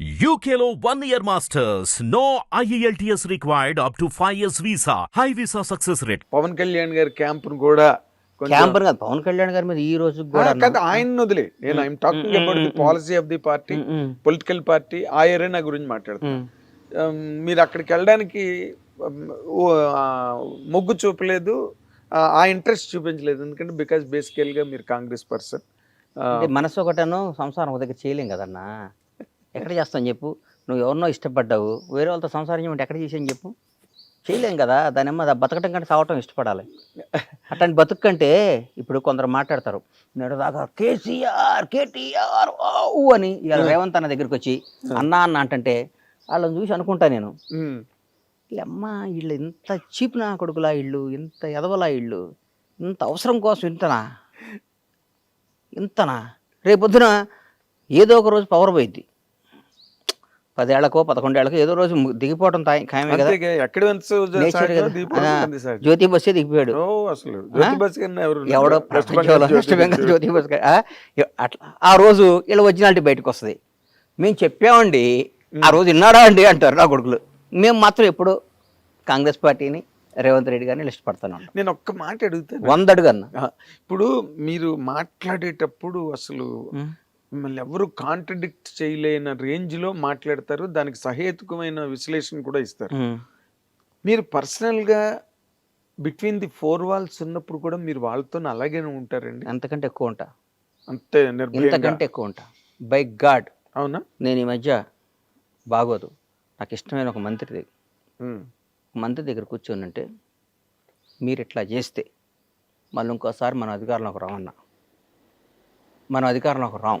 One year masters. No E IELTS required up to 5 years visa. High visa success rate. Pawan Kalyan గారి క్యాంపును కూడా camper కాదు పవన్ కళ్యాణ్ గారి మీద ఈ రోజు కూడా కాదు ఆయన వదిలే. నేను I'm talking about the policy of the party political party ఆ ఏరియా గురించి మాట్లాడుతాను మీరు అక్కడికి వెళ్ళడానికి మొగ్గు చూపలేదు. ఆ, ఇంట్రెస్ట్ చూపించలేదు. ఎందుకంటే బికాస్ బేసికల్గా మీరు కాంగ్రెస్ పర్సన్. మనసు ఒకటను సంసారం ఒక దగ్గర చేయలేం కదన్నా? ఎక్కడ చేస్తాం చెప్పు. నువ్వు ఎవరినో ఇష్టపడ్డావు. వేరే వాళ్ళతో సంసారం చేయమంటే ఎక్కడ చేసాను చెప్పు. చేయలేం కదా. దాని అమ్మ బతకటం కంటే సావటం ఇష్టపడాలి. అట్లాంటి బతుకు కంటే ఇప్పుడు కొందరు మాట్లాడతారు. నేడు దాకా కేసీఆర్ కేటీఆర్ ఊ అని ఇవాళ రేవంత్ అన్న దగ్గరికి వచ్చి అన్నా అన్న అంటే వాళ్ళని చూసి అనుకుంటా నేను. అమ్మ వీళ్ళు ఇంత చీప్ నా కొడుకులా ఇళ్ళు ఇంత ఎదవలా ఇళ్ళు ఇంత అవసరం కోసం ఇంతనా? ఇంతనా? రేపొద్దున ఏదో ఒక రోజు పవర్ పోయిద్ది. పదేళ్ళకో పదకొండేళ్ళకో ఏదో రోజు దిగిపోవడం ఖాయమే కదా. జ్యోతి బస్సే దిగిపోయాడు. ఓ అసలు? ఎవడో ప్రపంచంలో జ్యోతి బస్ ఆ, ఎ- అట్లా ఆ రోజు వీళ్ళ ఒరిజినాలిటీ బయటకు వస్తుంది. మేము చెప్పామండి ఆ రోజు విన్నాడా అండి అంటారు నా కొడుకులు. మేము మాత్రం ఎప్పుడు కాంగ్రెస్ పార్టీని రేవంత్ రెడ్డి గారిని ఇష్టపడుతున్నాం నేను ఒక్క మాట అడుగుతాను. వంద అడుగన్నా ఆ, ఇప్పుడు మీరు మాట్లాడేటప్పుడు అసలు మిమ్మల్ని ఎవరు కాంట్రడిక్ట్ చేయలేని రేంజ్లో మాట్లాడతారు. దానికి సహేతుకమైన విశ్లేషణ కూడా ఇస్తారు. మీరు పర్సనల్గా బిట్వీన్ ది ఫోర్ వాల్స్ ఉన్నప్పుడు కూడా మీరు వాళ్ళతో అలాగే ఉంటారండి? అంతకంటే ఎక్కువ ఉంటా. అంతే ఇంతకంటే ఎక్కువ ఉంటా. By God. అవునా? నేను ఈ మధ్య బాగోదు. నాకు ఇష్టమైన ఒక మంత్రి దగ్గర. మంత్రి దగ్గర కూర్చొని మీరు ఇట్లా చేస్తే మళ్ళీ ఇంకోసారి మన అధికారంలోకి రామన్నా మనం అధికారంలోకి రాం.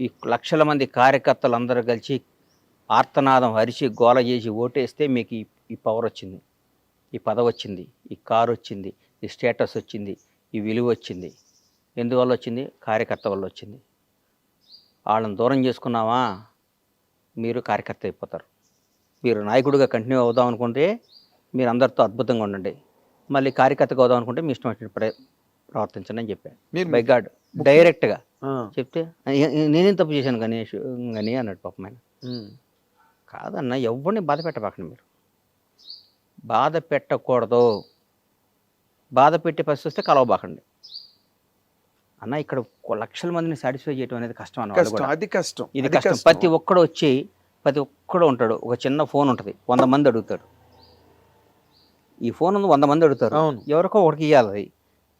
ఈ లక్షల మంది కార్యకర్తలు అందరూ కలిసి ఆర్తనాదం అరిచి గోల చేసి ఓటేస్తే మీకు ఈ పవర్ వచ్చింది. ఈ పదవి వచ్చింది ఈ కారు వచ్చింది ఈ స్టేటస్ వచ్చింది ఈ విలువ వచ్చింది. ఎందువల్ల వచ్చింది? కార్యకర్త వల్ల వచ్చింది. వాళ్ళని దూరం చేసుకున్నావా మీరు కార్యకర్త అయిపోతారు. మీరు నాయకుడిగా కంటిన్యూ అవుదాం అనుకుంటే మీరు అందరితో అద్భుతంగా ఉండండి. మళ్ళీ కార్యకర్తగా అవుదాం అనుకుంటే మీ ఇష్టం ప్రవర్తించండి అని చెప్పాను మీరు బై గాడ్ డైరెక్ట్గా చెప్తే "ఏ- ఏ- నేనేం తప్పు చేశాను గణేష్ గని అన్నాడు పాపం ఆయన. కాదన్న ఎవరిని బాధ పెట్టబాకండి మీరు. బాధ పెట్టకూడదు. బాధ పెట్టే పరిస్థితి వస్తే కలవబాకండి. అన్న ఇక్కడ లక్షల మందిని సాటిస్ఫై చేయడం అనేది కష్టం అన్న వాళ్ళు కష్టం కూడా. అది కష్టం ఇది కష్టం. ప్రతి ఒక్కడు వచ్చి ప్రతి ఒక్కడు ఉంటాడు. ఒక చిన్న ఫోన్ ఉంటుంది. వంద మంది అడుగుతాడు ఈ ఫోన్ ఉంది వంద మంది అడుగుతారు. ఎవరికో ఒకటికి ఇవ్వాలి అది.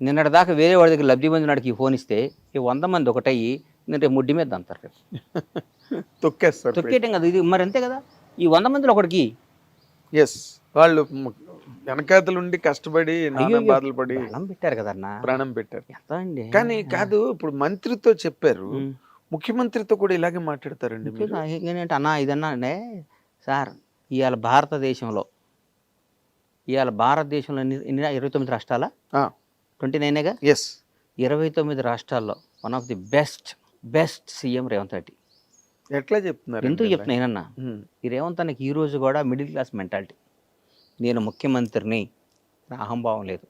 నిన్నటి దాకా వేరే వాడి దగ్గర లబ్ధి పొందినాడికి ఈ ఫోన్ ఇస్తే ఈ వంద మంది ఒకటయ్యి నేను ముడ్డి మీద అంటారు రేపు. తొక్కేస్తారు తొక్కేయటం కదా ఇది మరి అంతే కదా? ఈ వంద మందిలో ఒకటికి ఎస్ వాళ్ళు మ- వెనకాతలు ఉండి కష్టపడి బాధలు పడి ప్రాణం పెట్టారు కదన్నా ప్రాణం పెట్టారు. ఎంత అండి? కానీ కాదు ఇప్పుడు మంత్రితో చెప్పారు. ముఖ్యమంత్రితో కూడా ఇలాగే మాట్లాడతారండి ఏంటంటే అన్నా ఇదన్నా అంటే సార్ ఇవాళ భారతదేశంలో ఇవాళ భారతదేశంలో ఇరవై తొమ్మిది రాష్ట్రాల? ట్వంటీ నైనేగా? ఎస్ ఇరవై తొమ్మిది రాష్ట్రాల్లో one of the best best CM Revanth Reddy. ఎట్లా చెప్తున్నారు ఎందుకు చెప్తున్నానన్నా ఈ రేవంత్ అన్నకి ఈ రోజు కూడా మిడిల్ క్లాస్ మెంటాలిటీ నేను ముఖ్యమంత్రిని అహంభావం లేదు.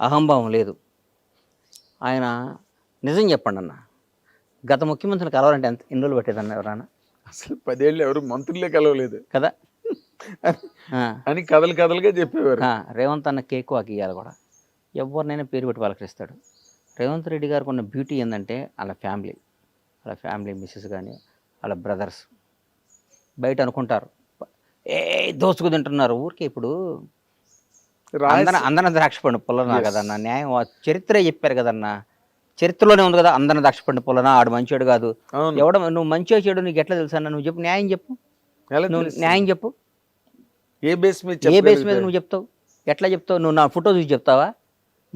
అహంభావం లేదు. ఆయన నిజం చెప్పండి అన్న. గత ముఖ్యమంత్రిని కలవాలంటే ఎంత ఎన్ని రోజులు పట్టేదన్న ఎవరన్నా? అసలు పదేళ్ళు ఎవరు మంత్రులే కలవలేదు. కదా? అని కథలు కథలుగా చెప్పేవారు. రేవంత్ అన్న కేక్ వాకి ఇవ్వాలి కూడా. ఎవరినైనా పేరు పెట్టి పలకరిస్తాడు. రేవంత్ రెడ్డి గారికి ఉన్న బ్యూటీ ఏంటంటే వాళ్ళ ఫ్యామిలీ. వాళ్ళ ఫ్యామిలీ మిస్సెస్ కానీ వాళ్ళ బ్రదర్స్. బయట అనుకుంటారు. ఏ దోచుకు తింటున్నారు? ఊరికే ఇప్పుడు అందన అందన ద్రాక్ష పండు పుల్లనా కదన్న? న్యాయం ఆ చరిత్ర చెప్పారు కదన్న? చరిత్రలోనే ఉంది కదా అందన ద్రాక్ష పండు పుల్లనా? ఆడు మంచోడు కాదు. ఎవడ నువ్వు మంచిగా చెడు నీకు ఎట్లా తెలుసు అన్న? నువ్వు చెప్పు. న్యాయం చెప్పు. నువ్వు? న్యాయం చెప్పు. ఏ బేస్ మీద ఏ బేస్ మీద? నువ్వు చెప్తావు? ఎట్లా చెప్తావు? నువ్వు నా ఫోటో చూసి చెప్తావా?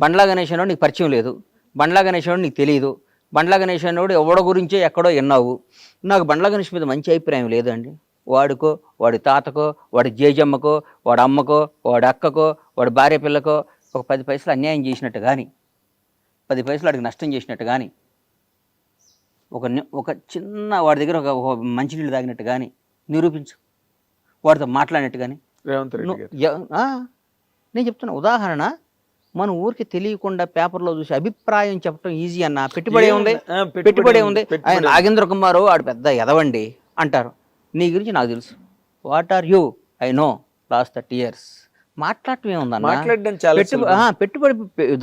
బండ్లా గణేష్ అనేవాడు నీకు పరిచయం లేదు. బండ్లా గణేష్ అనేవాడు నీకు తెలియదు బండ్లా గణేష్ అనేవాడు ఎవడో గురించే ఎక్కడో విన్నావు నాకు బండ్లా గణేష్ మీద మంచి అభిప్రాయం లేదండి. వాడికో వాడి తాతకో వాడి జేజమ్మకో వాడి అమ్మకో వాడి అక్కకో వాడి భార్య పిల్లకో ఒక పది పైసలు అన్యాయం చేసినట్టు కానీ పది పైసలు వాడికి నష్టం చేసినట్టు కానీ ఒక ఒక చిన్న వాడి దగ్గర ఒక మంచినీళ్ళు తాగినట్టు కానీ నిరూపించు. వాడితో మాట్లాడినట్టు కానీ నేను చెప్తున్నా ఉదాహరణ మన ఊరికి తెలియకుండా పేపర్లో చూసి అభిప్రాయం చెప్పడం ఈజీ అన్న? పెట్టుబడి ఉంది పెట్టుబడి ఉంది, ఆయన. నాగేంద్ర కుమారు ఆడు పెద్ద ఎదవండి అంటారు. నీ గురించి నాకు తెలుసు. What are you I know last thirty years మాట్లాడటం ఏముందన్న పెట్టుబడి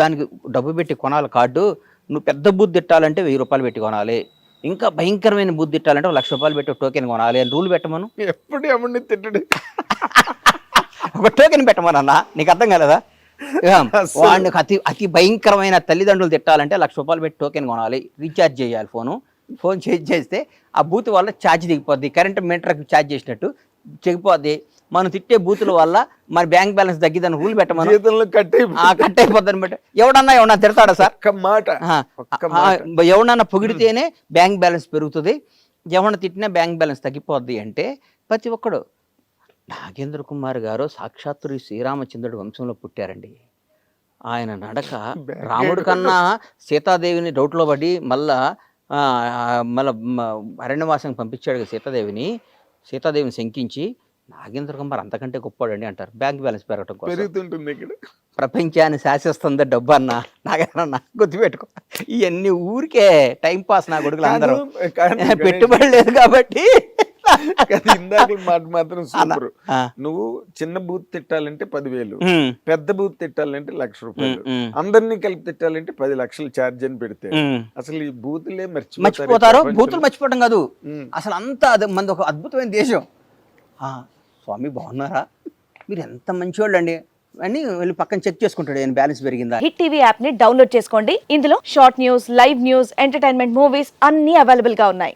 దానికి డబ్బు పెట్టి కొనాలి కార్డు. నువ్వు పెద్ద బుద్ధి తిట్టాలంటే వెయ్యి రూపాయలు పెట్టి కొనాలి. ఇంకా భయంకరమైన బుద్ధి తిట్టాలంటే ఒక లక్ష రూపాయలు పెట్టి టోకెన్ కొనాలి అని రూల్ పెట్టమను. ఎప్పుడు ఎవరిని తిట్టడు. ఒక టోకెన్ పెట్టమనన్నా? నీకు అర్థం కాలేదా? వాడిని అతి అతి భయంకరమైన తల్లిదండ్రులు తిట్టాలంటే లక్ష రూపాయలు పెట్టి టోకెన్ కొనాలి. రీఛార్జ్ చేయాలి ఫోను ఫోన్ చేంజ్ చేస్తే ఆ బూత్ వల్ల ఛార్జ్ దిగిపోద్ది. కరెంట్ మీటర్కి ఛార్జ్ చేసినట్టు చెగిపోద్ది మనం తిట్టే బూతుల వల్ల మన బ్యాంక్ బ్యాలెన్స్ తగ్గిద్దని రూల్ పెట్టమను. కట్ కట్ అయిపోద్ది అనమాట ఎవడన్నా ఎవడన్నా తిడతాడా సార్? మాట ఎవడన్నా పొగిడితేనే బ్యాంక్ బ్యాలెన్స్ పెరుగుతుంది. ఎవడన్నా తిట్టినా బ్యాంక్ బ్యాలెన్స్ తగ్గిపోద్ది అంటే ప్రతి ఒక్కడు నాగేంద్ర కుమార్ గారు సాక్షాత్తు ఈ శ్రీరామచంద్రుడి వంశంలో పుట్టారండి. ఆయన నడక రాముడి కన్నా సీతాదేవిని డౌట్లో పడి మళ్ళా మళ్ళా అరణ్యవాసం పంపించాడు సీతాదేవిని. సీతాదేవిని శంకించి నాగేంద్ర కుమార్ అంతకంటే గొప్పాడండి అంటారు. బ్యాంక్ బ్యాలెన్స్ పెరగటం కోసం. పెరుగుతుంటుంది ఇక్కడ. ప్రపంచాన్ని శాసిస్తుంది డబ్బు అన్న నాగన్న గుర్తుపెట్టుకో. ఇవన్నీ ఊరికే టైం పాస్ నా కొడుకులు అందరూ. పెట్టుబడి లేదు కాబట్టి కాదు, ఇందాక మాట మాత్రం సూపర్. నువ్వు చిన్న బూత్ తిట్టాలంటే పదివేలు పెద్ద బూత్ తిట్టాలంటే లక్ష రూపాయలు అందరినీ కలిపి తిట్టాలంటే పది లక్షలు ఛార్జ్ అని పెడితే. అసలు ఈ బూతులే మర్చిపోతారు బూతులు మర్చిపోవడం కాదు. అసలు అంత అది మనది ఒక అద్భుతమైన దేశం. ఆ, స్వామి బాగున్నారా? మీరు ఎంత మంచివాళ్ళు అండి అని వెళ్ళి పక్కన చెక్ చేసుకుంటాడు నేను బ్యాలెన్స్ పెరిగిందా? హిట్ టీవీ యాప్ని డౌన్లోడ్ చేసుకోండి. ఇందులో short news live news entertainment movies అన్ని అవైలబుల్గా ఉన్నాయి.